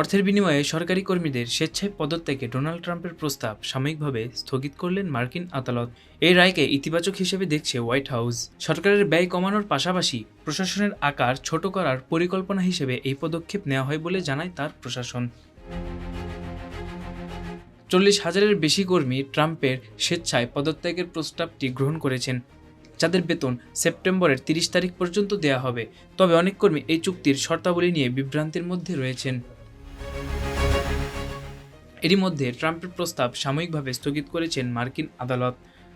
অর্থের বিনিময়ে সরকারি কর্মীদের স্বেচ্ছায় পদত্যাগে ডোনাল্ড ট্রাম্পের প্রস্তাব সাময়িকভাবে স্থগিত করলেন মার্কিন আদালত। এই রায়কে ইতিবাচক হিসেবে দেখছে হোয়াইট হাউস। সরকারের ব্যয় কমানোর পাশাপাশি প্রশাসনের আকার ছোট করার পরিকল্পনা হিসেবে এই পদক্ষেপ নেওয়া হয় বলে জানায় তার প্রশাসন। চল্লিশ হাজারের বেশি কর্মী ট্রাম্পের স্বেচ্ছায় পদত্যাগের প্রস্তাবটি গ্রহণ করেছেন। যাদের বেতন সেপ্টেম্বরের তিরিশ তারিখ পর্যন্ত দেয়া হবে। তবে অনেক কর্মী এই চুক্তির শর্তাবলী নিয়ে বিভ্রান্তির মধ্যে রয়েছেন। এরই মধ্যে ট্রাম্পের প্রস্তাব সাময়িকভাবে স্থগিত করেছেন মার্কিন আদালত।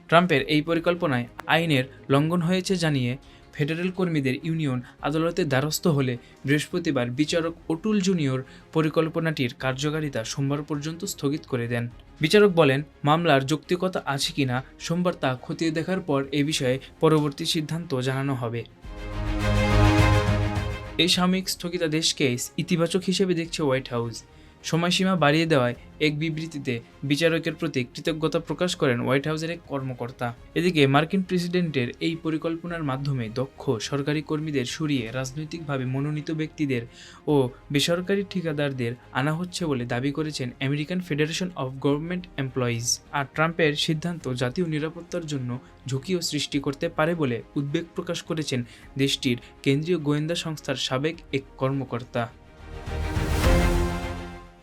ট্রাম্পের এই পরিকল্পনায় আইনের লঙ্ঘন হয়েছে জানিয়ে ফেডারেল কর্মীদের ইউনিয়ন আদালতে দ্বারস্থ হলে বৃহস্পতিবার বিচারক অটুল জুনিয়র পরিকল্পনাটির কার্যকারিতা সোমবার পর্যন্ত স্থগিত করে দেন। বিচারক বলেন, মামলার যৌক্তিকতা আছে কিনা সোমবার তা খতিয়ে দেখার পর এ বিষয়ে পরবর্তী সিদ্ধান্ত জানানো হবে। এই সাময়িক স্থগিতাদেশকে ইতিবাচক হিসেবে দেখছে হোয়াইট হাউস। সময়সীমা বাড়িয়ে দেওয়ায় এক বিবৃতিতে বিচারকের প্রতি কৃতজ্ঞতা প্রকাশ করেন হোয়াইট হাউসের এক কর্মকর্তা। এদিকে মার্কিন প্রেসিডেন্টের এই পরিকল্পনার মাধ্যমে দক্ষ সরকারি কর্মীদের সরিয়ে রাজনৈতিকভাবে মনোনীত ব্যক্তিদের ও বেসরকারি ঠিকাদারদের আনা হচ্ছে বলে দাবি করেছেন American federation of government employees. আর ট্রাম্পের সিদ্ধান্ত জাতীয় নিরাপত্তার জন্য ঝুঁকিও সৃষ্টি করতে পারে বলে উদ্বেগ প্রকাশ করেছেন দেশটির কেন্দ্রীয় গোয়েন্দা সংস্থার সাবেক এক কর্মকর্তা।